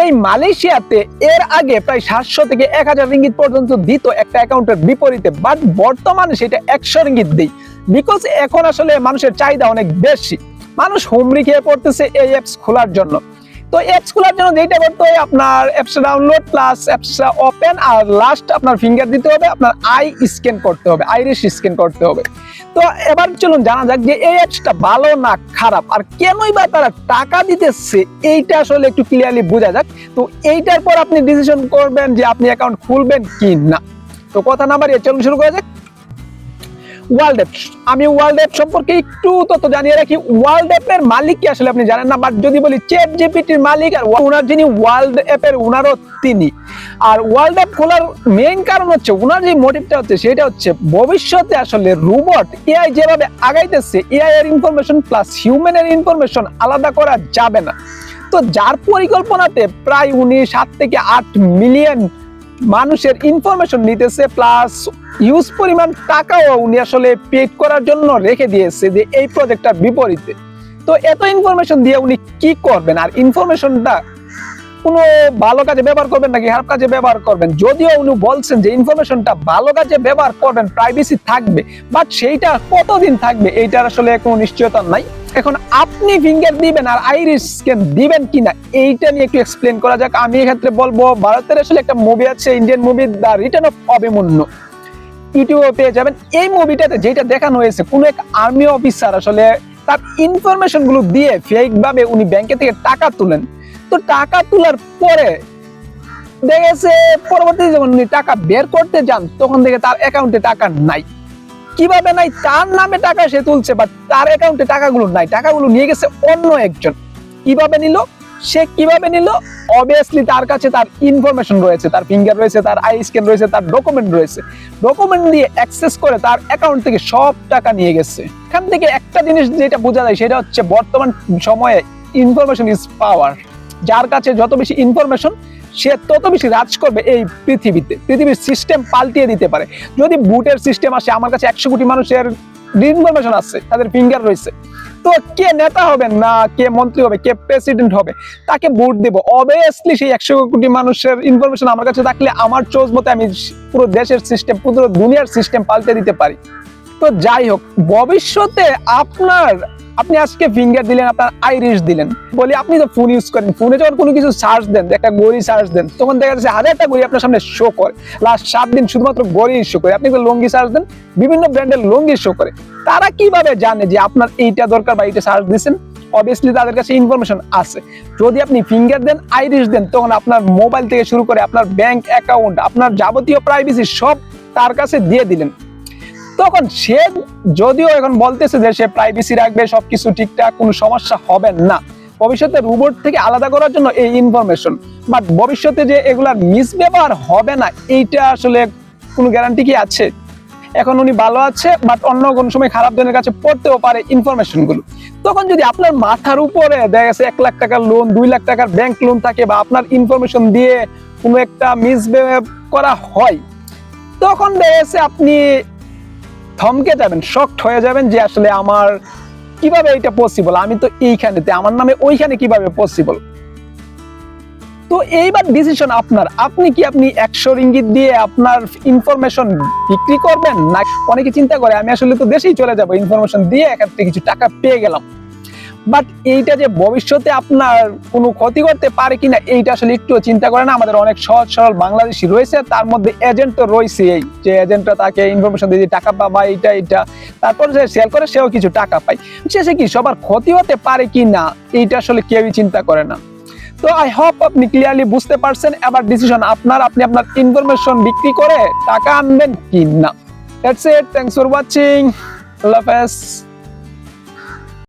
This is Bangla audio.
এর মালয়েশিয়াতে এর আগে প্রায় সাতশো থেকে এক হাজার রিঙ্গিত পর্যন্ত দিত একটা অ্যাকাউন্টের বিপরীতে, বাট বর্তমানে সেটা একশো রিঙ্গিত দেই। বিকজ এখন আসলে মানুষের চাহিদা অনেক বেশি। মানুষ হুমড়ি খেয়ে পড়তেছে এই অ্যাপস খোলার জন্য। তো অ্যাপস খোলার জন্য যেটা করতে হয় আপনার অ্যাপসটা ডাউনলোড প্লাস অ্যাপসটা ওপেন আর লাস্ট আপনার ফিঙ্গার দিতে হবে, আপনার আই স্ক্যান করতে হবে আইরিশ স্ক্যান করতে হবে। তো এবার চলুন জানা যাক যে এই অ্যাপসটা ভালো না খারাপ আর কেনই বা তারা টাকা দিতেছে, এইটা আসলে একটু ক্লিয়ারলি বোঝা যাক। তো এইটার পর আপনি ডিসিশন করবেন যে আপনি অ্যাকাউন্ট খুলবেন কি না। তো কথা না বাড়িয়ে চলুন শুরু করা যাক। ওয়ার্ল্ড অ্যাপ আমি ওয়ার্ল্ড অ্যাপ সম্পর্কে একটু তথ্য জানিয়ে রাখি। ওয়ার্ল্ড অ্যাপের মালিক কি আসলে আপনি জানেন না বাট যদি বলি চ্যাট জিপিটির মালিক আর ওনার যিনি ওয়ার্ল্ড অ্যাপের ওনারও তিনি। আর ওয়ার্ল্ড অ্যাপ খোলার মেইন কারণ হচ্ছে, ওনার যে মোটিভটা হচ্ছে, সেটা হচ্ছে ভবিষ্যতে আসলে রোবট এআই যেভাবে আগাইতেছে এআই এর ইনফরমেশন প্লাস হিউম্যান হিউম্যানের ইনফরমেশন আলাদা করা যাবে না। তো যার পরিকল্পনাতে প্রায় উনি সাত থেকে আট মিলিয়ন মানুষের ইনফরমেশন নিতেছে প্লাস হিউজ পরিমাণ টাকাও উনি আসলে পেড করার জন্য রেখে দিয়েছে যে এই প্রজেক্টটার বিপরীতে। তো এত ইনফরমেশন দিয়ে উনি কি করবেন? আর ইনফরমেশনটা কোনো ভালো কাজে ব্যবহার করবেন নাকি খারাপ কাজে ব্যবহার করবেন? যদিও উনি বলছেন যে ইনফরমেশনটা ভালো কাজে ব্যবহার করবেন প্রাইভেসি থাকবে বাট সেইটা কতদিন থাকবে? এইটার আসলে কোনো নিশ্চয়তা নাই। এখন আপনি ফিঙ্গার দিবেন আর আইরিশ স্ক্যান দিবেন কিনা, এইটা নিয়ে একটু এক্সপ্লেন করা যাক। আমি এক্ষেত্রে বলব, ভারতের আসলে একটা মুভি আছে Indian movie the return of Abhimanyu. ইউটিউবে পেয়ে যাবেন। এই মুভিটাতে যেটা দেখানো হয়েছে, কোনো এক আর্মি অফিসার আসলে তার ইনফরমেশনগুলো দিয়ে ফেক ভাবে উনি ব্যাংকে থেকে টাকা তুলেন। তো টাকা তোলার পরে দেখেছে পরবর্তীতে যখন উনি টাকা বের করতে যান, তখন দেখে তার অ্যাকাউন্টে টাকা নাই। কীভাবে নাই তার নামে টাকা সে তুলছে বাট তার অ্যাকাউন্টে টাকাগুলো নাই, টাকাগুলো নিয়ে গেছে অন্য একজন। কীভাবে নিল? সে কীভাবে নিল? অবভিয়াসলি তার কাছে তার ইনফরমেশন রয়েছে, তার ফিঙ্গার রয়েছে, তার আই স্ক্যান রয়েছে, তার ডকুমেন্ট রয়েছে। ডকুমেন্ট দিয়ে অ্যাক্সেস করে তার অ্যাকাউন্ট থেকে সব টাকা নিয়ে গেছে। এখান থেকে একটা জিনিস যেটা বোঝা যায়, সেটা হচ্ছে বর্তমান সময়ে ইনফরমেশন ইজ পাওয়ার যার কাছে যত বেশি ইনফরমেশন সে তত বেশি রাজ করবে এই পৃথিবীতে। পৃথিবীর সিস্টেম পাল্টিয়ে দিতে পারে। যদি বুটের সিস্টেম আসে, আমার কাছে একশো কোটি মানুষের ইনফরমেশন আছে, তাদের ফিঙ্গার রয়েছে। তো কে নেতা হবে? না, কে মন্ত্রী হবে? কে প্রেসিডেন্ট হবে? তাকে ভোট দেবো। অবভিয়াসলি সেই একশো কোটি মানুষের ইনফরমেশন আমার কাছে থাকলে আমার চোজ মতে আমি পুরো দেশের সিস্টেম পুরো দুনিয়ার সিস্টেম পাল্টে দিতে পারি। তো যাই হোক, ভবিষ্যতে আপনার আপনি আজকে ফিঙ্গার দিলেন, আপনার আইরিশ দিলেন। বলি, আপনি তো ফোন ইউজ করেন। ফোনে যখন কোনো কিছু সার্চ দেন, একটা গড়ি সার্চ দেন, তখন দেখা যাচ্ছে হাজারটা গড়ি আপনার সামনে শো করে। লাস্ট সাত দিন শুধুমাত্র গড়ি শো করে। আপনি লঙ্গি সার্চ দেন, বিভিন্ন ব্র্যান্ডের লঙ্গি শো করে। তারা কীভাবে জানে যে আপনার এইটা দরকার বা এইটা সার্চ দিচ্ছেন অবভিয়াসলি তাদের কাছে ইনফরমেশন আছে। যদি আপনি ফিঙ্গার দেন আইরিশ দেন, তখন আপনার মোবাইল থেকে শুরু করে আপনার ব্যাংক অ্যাকাউন্ট আপনার যাবতীয় প্রাইভেসি সব তার কাছে দিয়ে দিলেন। তখন সে যদিও এখন বলতেছে যে সে প্রাইভেসি রাখবে, সবকিছু ঠিকঠাক, কোনো সমস্যা হবে না। ভবিষ্যতে রোবট থেকে আলাদা করার জন্য এই ইনফরমেশন বাট ভবিষ্যতে যে এগুলার মিসব্যবহার হবে না, এইটা আসলে কোনো গ্যারান্টি কি আছে? এখন উনি ভালো আছে বাট অন্য কোনো সময় খারাপ জনের কাছে পড়তেও পারে ইনফরমেশনগুলো। তখন যদি আপনার মাথার উপরে দেখা গেছে এক লাখ টাকার লোন দুই লাখ টাকার ব্যাংক লোন থাকে বা আপনার ইনফরমেশন দিয়ে কোনো একটা মিসবিহেভ করা হয়, তখন দেখা গেছে আপনি থমকে যাবেন শক্ট হয়ে যাবেন যে আসলে আমার কীভাবে এটা পসিবল আমি তো এইখানেতে, আমার নামে ওইখানে কীভাবে পসিবল তো এইবার ডিসিশন আপনার। আপনি কি আপনি একশো ইঙ্গিত দিয়ে আপনার ইনফরমেশন বিক্রি করবেন? না, অনেকে চিন্তা করে, আমি আসলে তো দেশেই চলে যাব ইনফরমেশন দিয়ে এখান থেকে কিছু টাকা পেয়ে গেলাম। বাট এইটা যে ভবিষ্যতে আপনার কোনো ক্ষতি করতে পারে কিনা, এইটা আসলে একটু চিন্তা করে না। আমাদের অনেক সহজ সরল বাংলাদেশি রয়েছে, তার মধ্যে এজেন্ট তো রয়েছে এই যে এজেন্টরা তাকে ইনফরমেশন দিয়ে টাকা পাবা, এইটা এইটা। তারপর যে সেল করে, সেও কিছু টাকা পায়। শেষে কি সবার ক্ষতি হতে পারে কি না এইটা আসলে কেউই চিন্তা করে না। তো আই হোপ আপনি ক্লিয়ারলি বুঝতে পারছেন, এবার ডিসিশন আপনার, আপনি আপনার ইনফরমেশন বিক্রি করে টাকা আনবেন কি না that's it thanks for watching আল্লাহ হাফেজ।